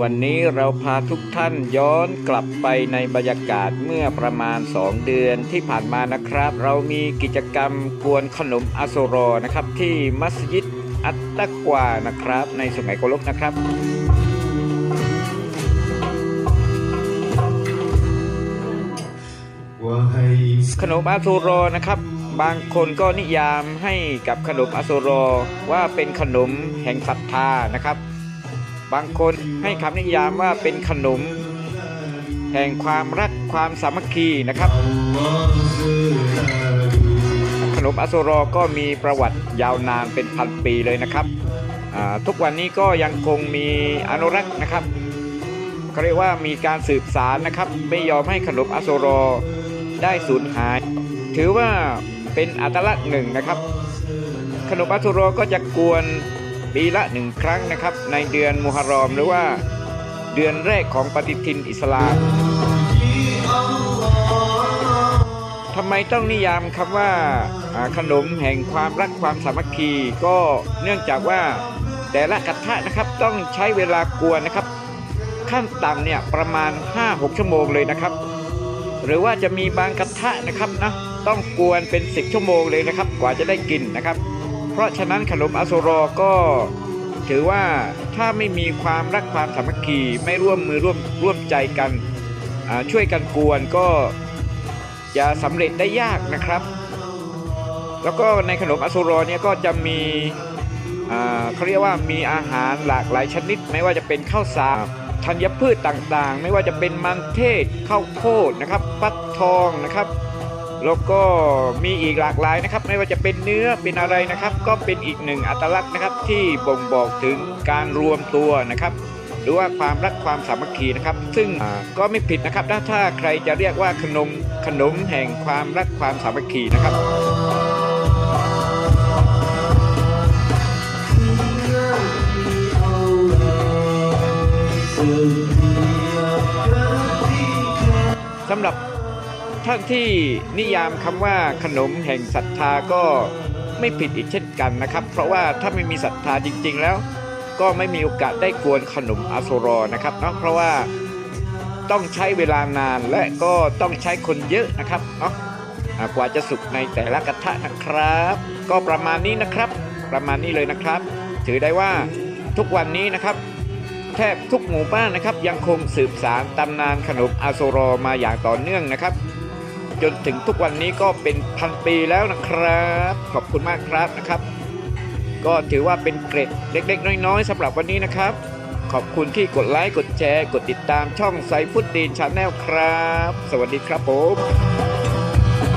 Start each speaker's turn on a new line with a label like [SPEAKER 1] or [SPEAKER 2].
[SPEAKER 1] วันนี้เราพาทุกท่านย้อนกลับไปในบรรยากาศเมื่อประมาณ 2 เดือนที่ผ่านมานะครับ เรามีกิจกรรมกวนขนมอโซรอนะครับ ที่มัสยิดอัตตะกวานะครับ ในสุไหงโกลกนะครับขนมอาโซรอนะครับ บางคนก็นิยามให้กับขนมอาโซรอว่าเป็นขนมแห่งศรัทธานะครับ บางคนให้คำนิยามว่าเป็นขนม แห่งความรักความสามัคคีนะครับ ขนมอโซรอก็มีประวัติยาวนานเป็นพันปีเลยนะครับ ทุกวันนี้ก็ยังคงมีอนุรักษ์นะครับเขาเรียกว่ามีการสืบสารนะครับ ไม่ยอมให้ขนมอโซรอได้สูญหาย ถือว่าเป็นอัตลักษณ์หนึ่งนะครับ ขนมอโซรอก็จะกวน ปีละหนึ่งครั้งนะครับ ในเดือนมุฮัรรอม หรือว่าเดือนแรกของปฏิทินอิสลามทำไมต้องนิยามคำว่าอ่าขนมแห่งความรักความสามัคคี ก็เนื่องจากว่าแต่ละกระทะนะครับต้องใช้เวลากวนนะครับ ขั้นต่ำเนี่ยประมาณ 5-6 ชั่วโมงเลยนะครับ หรือว่าจะมีบางกระทะนะครับนะต้องกวนเป็น 10 ชั่วโมงเลยนะครับ กว่าจะได้กินนะครับ เพราะฉะนั้นขนมอาโซรอก็ถือว่าถ้าไม่มีความรักความสามัคคีไม่ร่วมมือร่วมร่วมใจกันช่วยกันกวนก็จะสำเร็จได้ยากนะครับ แล้วก็ในขนมอาโซรอเนี่ยก็จะมีเขาเรียกว่ามีอาหารหลากหลายชนิด ไม่ว่าจะเป็นข้าวสารธัญพืชต่างๆ ไม่ว่าจะเป็นมันเทศข้าวโพดนะครับฟักทองนะครับ แล้วก็มีอีกหลากหลายนะครับ ไม่ว่าจะเป็นเนื้อเป็นอะไรนะครับ ก็เป็นอีกหนึ่งอัตลักษณ์นะครับที่บ่งบอกถึงการรวมตัวนะครับ หรือว่าความรักความสามัคคีนะครับ ซึ่งก็ไม่ผิดนะครับถ้าใครจะเรียกว่าขนมขนมแห่งความรักความสามัคคีนะครับสำหรับ ท่านที่นิยามคำว่าขนมแห่งศรัทธาก็ไม่ผิดอีกเช่นกันนะครับ เพราะว่าถ้าไม่มีศรัทธาจริง ๆ แล้ว ก็ไม่มีโอกาสได้กวนขนมอาโซรอนะครับเนาะเพราะว่าต้องใช้เวลานานและก็ต้องใช้คนเยอะนะครับเนาะกว่าจะสุกในแต่ละกระทะนะครับ ก็ประมาณนี้นะครับ ประมาณนี้เลยนะครับ ถือได้ว่าทุกวันนี้นะครับ แทบทุกหมู่บ้านนะครับ ยังคงสืบสารตำนานขนมอาโซรอมาอย่างต่อเนื่องนะครับ จนถึงทุกวันนี้ก็เป็นพันปีแล้วนะครับ ขอบคุณมากครับนะครับ ก็ถือว่าเป็นเกร็ดเล็กๆ น้อยๆสำหรับวันนี้นะครับ ขอบคุณที่กดไลค์กดแชร์ กดติดตามช่องไซฟุตดีนชาแนลครับ สวัสดีครับผม